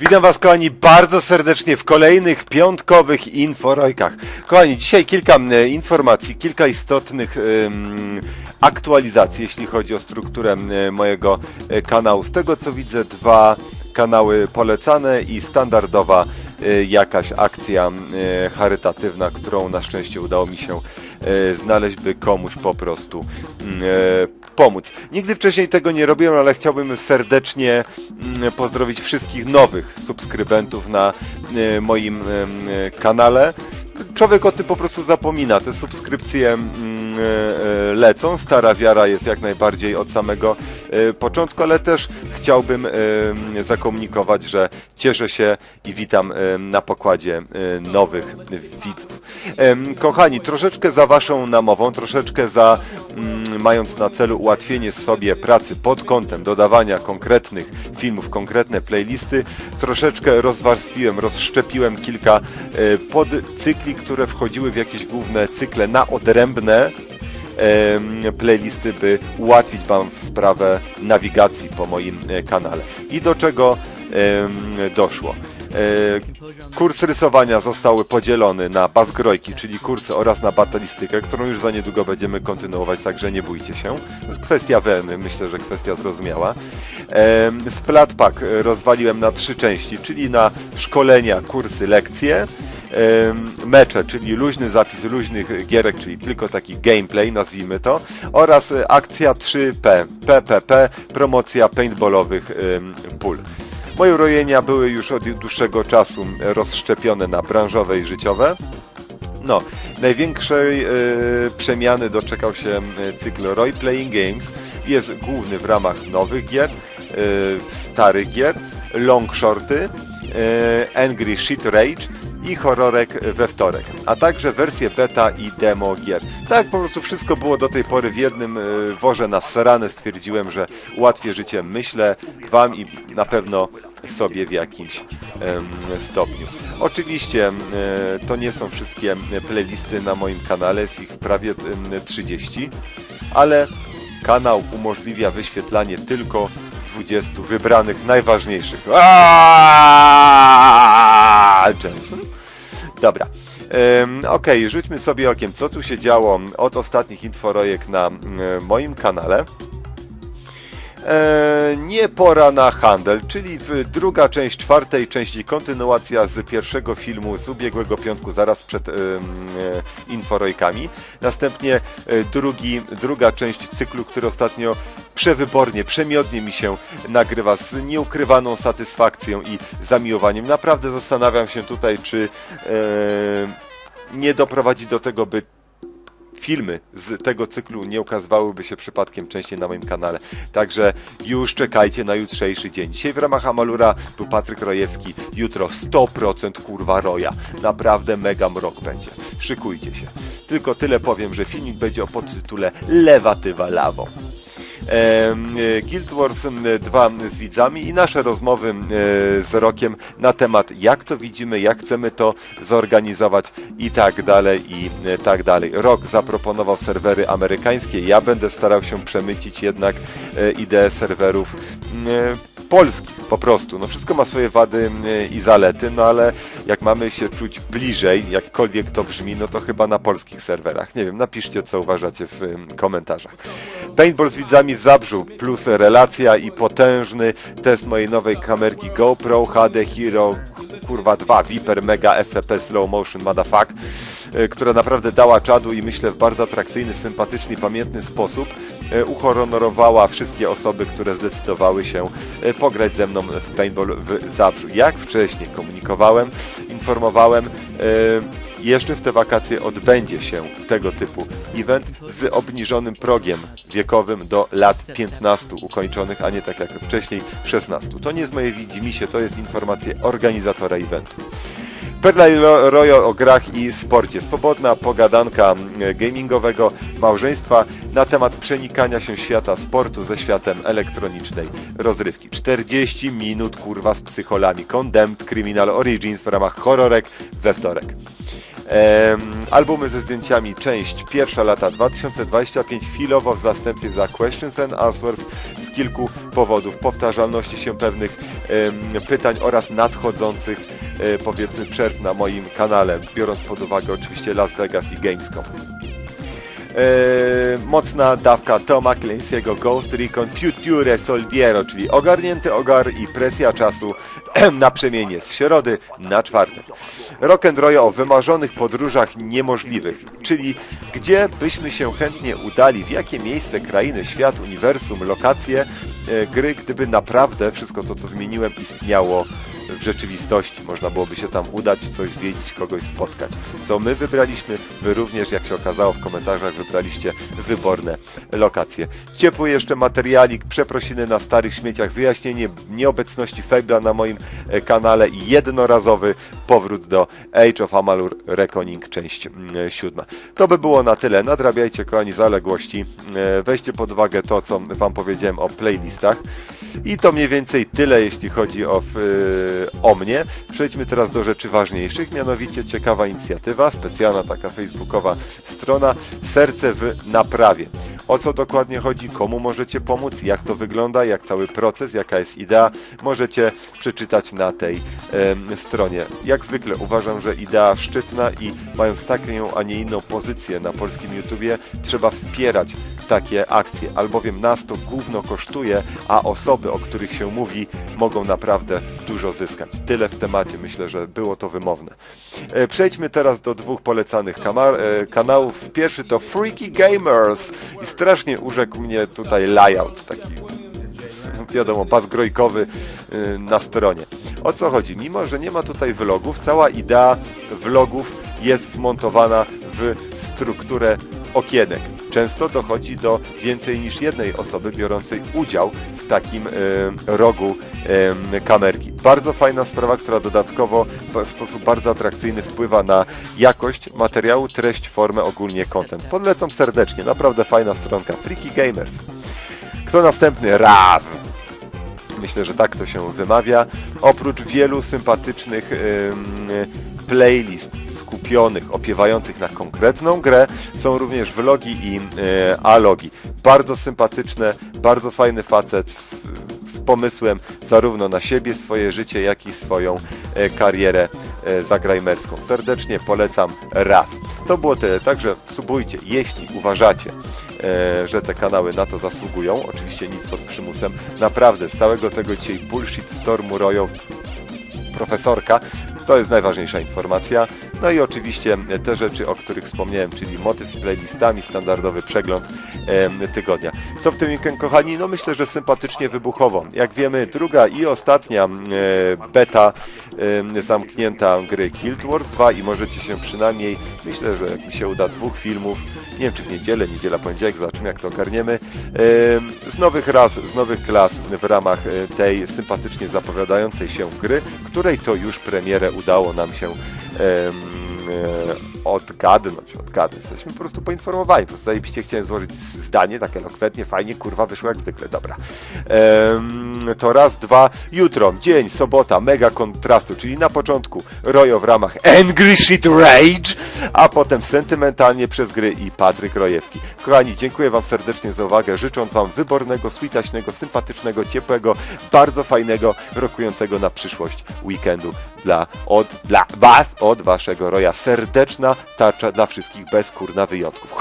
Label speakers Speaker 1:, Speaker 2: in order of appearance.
Speaker 1: Witam Was, kochani, bardzo serdecznie w kolejnych piątkowych inforojkach. Kochani, dzisiaj kilka informacji, kilka istotnych em, aktualizacji, jeśli chodzi o strukturę mojego e, kanału. Z tego co widzę, dwa kanały polecane i standardowa e, jakaś akcja e, charytatywna, którą na szczęście udało mi się e, znaleźć, by komuś po prostu mm, e, pomóc. Nigdy wcześniej tego nie robiłem, ale chciałbym serdecznie mm, pozdrowić wszystkich nowych subskrybentów na e, moim e, kanale. Człowiek o tym po prostu zapomina. Te subskrypcje mm, lecą. Stara wiara jest jak najbardziej od samego e, początku, ale też chciałbym zakomunikować, że cieszę się i witam na pokładzie e, nowych widzów. Kochani, troszeczkę za Waszą namową, troszeczkę za mm, mając na celu ułatwienie sobie pracy pod kątem dodawania konkretnych filmów, konkretne playlisty, troszeczkę rozwarstwiłem, rozszczepiłem kilka e, podcykli, które wchodziły w jakieś główne cykle na odrębne playlisty, by ułatwić Wam sprawę nawigacji po moim e, kanale. I do czego doszło? E, Kurs rysowania zostały podzielony na bazgrojki, czyli kursy oraz na batalistykę, którą już za niedługo będziemy kontynuować, także nie bójcie się. To jest kwestia wełny, myślę, że kwestia zrozumiała. E, Splatpak rozwaliłem na trzy części, czyli na szkolenia, kursy, lekcje, mecze, czyli luźny zapis luźnych gierek, czyli tylko taki gameplay, nazwijmy to, oraz e, akcja 3P, PPP, promocja paintballowych pól. Moje urojenia były już od dłuższego czasu rozszczepione na branżowe i życiowe. No, największej e, przemiany doczekał się cykl Roy Playing Games. Jest główny w ramach nowych gier, e, starych gier, long shorty, Angry Shit Rage i horrorek we wtorek, a także wersje beta i demo gier. Tak po prostu wszystko było do tej pory w jednym e, worze nasrane. Stwierdziłem, że ułatwię życie, myślę, wam i na pewno sobie w jakimś em, stopniu. Oczywiście to nie są wszystkie playlisty na moim kanale, jest ich prawie em, 30, ale kanał umożliwia wyświetlanie tylko 20 wybranych najważniejszych. Jensen? Dobra. Okej, rzućmy sobie okiem, co tu się działo od ostatnich inforojek na mm, moim kanale. Nie pora na handel, czyli druga część czwartej części, kontynuacja z pierwszego filmu z ubiegłego piątku, zaraz przed e, inforojkami. Następnie e, drugi, druga część cyklu, który ostatnio przewybornie, przemiodnie mi się nagrywa z nieukrywaną satysfakcją i zamiłowaniem. Naprawdę zastanawiam się tutaj, czy e, nie doprowadzi do tego, by filmy z tego cyklu nie ukazywałyby się przypadkiem częściej na moim kanale. Także już czekajcie na jutrzejszy dzień. Dzisiaj w ramach Amalura był Patryk Rojewski, jutro 100% kurwa roja. Naprawdę mega mrok będzie. Szykujcie się. Tylko tyle powiem, że filmik będzie o podtytule Lewatywa lawą. E, Guild Wars m, 2 z widzami i nasze rozmowy e, z Rokiem na temat jak to widzimy, jak chcemy to zorganizować i tak dalej i e, tak dalej. Rok zaproponował serwery amerykańskie, ja będę starał się przemycić jednak ideę serwerów m, polskich po prostu. No wszystko ma swoje wady m, i zalety, no ale jak mamy się czuć bliżej, jakkolwiek to brzmi, no to chyba na polskich serwerach. Nie wiem, napiszcie co uważacie w em, komentarzach. Paintball z widzami w Zabrzu, plus relacja i potężny test mojej nowej kamerki GoPro HD Hero kurwa 2 Viper Mega FP Slow Motion Motherfuck, e, która naprawdę dała czadu i myślę w bardzo atrakcyjny, sympatyczny pamiętny sposób e, uhonorowała wszystkie osoby, które zdecydowały się e, pograć ze mną w paintball w Zabrzu. Jak wcześniej komunikowałem, informowałem, jeszcze w te wakacje odbędzie się tego typu event z obniżonym progiem wiekowym do lat 15 ukończonych, a nie tak jak wcześniej 16. To nie jest moje widzimisię, to jest informacja organizatora eventu. Perla Royal o grach i sporcie. Swobodna pogadanka mm, gamingowego małżeństwa na temat przenikania się świata sportu ze światem elektronicznej rozrywki. 40 minut kurwa z psycholami. Condemned Criminal Origins w ramach horrorek we wtorek. Albumy ze zdjęciami, część pierwsza lata 2025, chwilowo w zastępstwie za Questions and Answers z kilku powodów, powtarzalności się pewnych pytań oraz nadchodzących e, powiedzmy przerw na moim kanale, biorąc pod uwagę oczywiście Las Vegas i Gamescom. Eee, mocna dawka Toma Clancy'ego Ghost Recon Future Soldiero, czyli ogarnięty ogar i presja czasu na przemienie z środy na czwartek. Rock and roll o wymarzonych podróżach niemożliwych, czyli gdzie byśmy się chętnie udali, w jakie miejsce, krainy, świat, uniwersum, lokacje e, gry, gdyby naprawdę wszystko to, co wymieniłem, istniało w rzeczywistości. Można byłoby się tam udać, coś zwiedzić, kogoś spotkać. Co my wybraliśmy, wy również, jak się okazało w komentarzach, wybraliście wyborne lokacje. Ciepły jeszcze materialik, przeprosiny na starych śmieciach, wyjaśnienie nieobecności Fable'a na moim e, kanale i jednorazowy powrót do Age of Amalur Reckoning, część siódma. To by było na tyle. Nadrabiajcie, kochani, zaległości. E, Weźcie pod uwagę to, co wam powiedziałem o playlistach. I to mniej więcej tyle, jeśli chodzi o, o mnie. Przejdźmy teraz do rzeczy ważniejszych, mianowicie ciekawa inicjatywa, specjalna taka facebookowa strona Serce w naprawie. O co dokładnie chodzi, komu możecie pomóc, jak to wygląda, jak cały proces, jaka jest idea, możecie przeczytać na tej em, stronie. Jak zwykle uważam, że idea szczytna i mając taką, a nie inną pozycję na polskim YouTubie, trzeba wspierać takie akcje, albowiem nas to gówno kosztuje, a osoby, o których się mówi, mogą naprawdę dużo zyskać. Tyle w temacie, myślę, że było to wymowne. E, Przejdźmy teraz do dwóch polecanych e, kanałów. Pierwszy to Freaky Gamers strasznie urzekł mnie tutaj layout, taki wiadomo, bas grojkowy y, na stronie. O co chodzi? Mimo, że nie ma tutaj vlogów, cała idea vlogów jest wmontowana w strukturę okienek. Często dochodzi do więcej niż jednej osoby biorącej udział w takim y, rogu y, kamerki. Bardzo fajna sprawa, która dodatkowo w sposób bardzo atrakcyjny wpływa na jakość materiału, treść, formę, ogólnie content. Podlecam serdecznie, naprawdę fajna stronka. Freaky Gamers. Kto następny? Raw. Myślę, że tak to się wymawia. Oprócz wielu sympatycznych ym, playlist skupionych, opiewających na konkretną grę, są również vlogi i y, alogi. Bardzo sympatyczne, bardzo fajny facet pomysłem zarówno na siebie, swoje życie, jak i swoją e, karierę e, zagrajmerską. Serdecznie polecam RAF. To było tyle, także subujcie, jeśli uważacie, e, że te kanały na to zasługują. Oczywiście nic pod przymusem. Naprawdę, z całego tego dzisiaj bullshit stormu roją profesorka. To jest najważniejsza informacja. No i oczywiście te rzeczy, o których wspomniałem, czyli motyw z playlistami, standardowy przegląd em, tygodnia. Co w tym weekend, kochani? No myślę, że sympatycznie wybuchowo. Jak wiemy, druga i ostatnia e, beta em, zamknięta gry Guild Wars 2 i możecie się przynajmniej, myślę, że jak mi się uda, dwóch filmów, nie wiem czy w niedzielę, niedziela, poniedziałek, zobaczymy jak to ogarniemy, em, z nowych ras, z nowych klas w ramach e, tej sympatycznie zapowiadającej się gry, której to już premierę udało nam się em, e, odgadnąć, odgadnąć. Jesteśmy po prostu poinformowani. Po prostu zajebiście chciałem złożyć zdanie, tak elokwentnie, fajnie, kurwa, wyszło jak zwykle, dobra. Em, to raz, dwa, jutro, dzień, sobota, mega kontrastu, czyli na początku Rojo w ramach Angry Shit Rage, a potem sentymentalnie przez gry i Patryk Rojewski. Kochani, dziękuję Wam serdecznie za uwagę, życząc Wam wybornego, switaśnego, sympatycznego, ciepłego, bardzo fajnego, rokującego na przyszłość weekendu dla, od, dla Was, od Waszego Roja. Serdeczna tarcza dla wszystkich bez kurna wyjątków.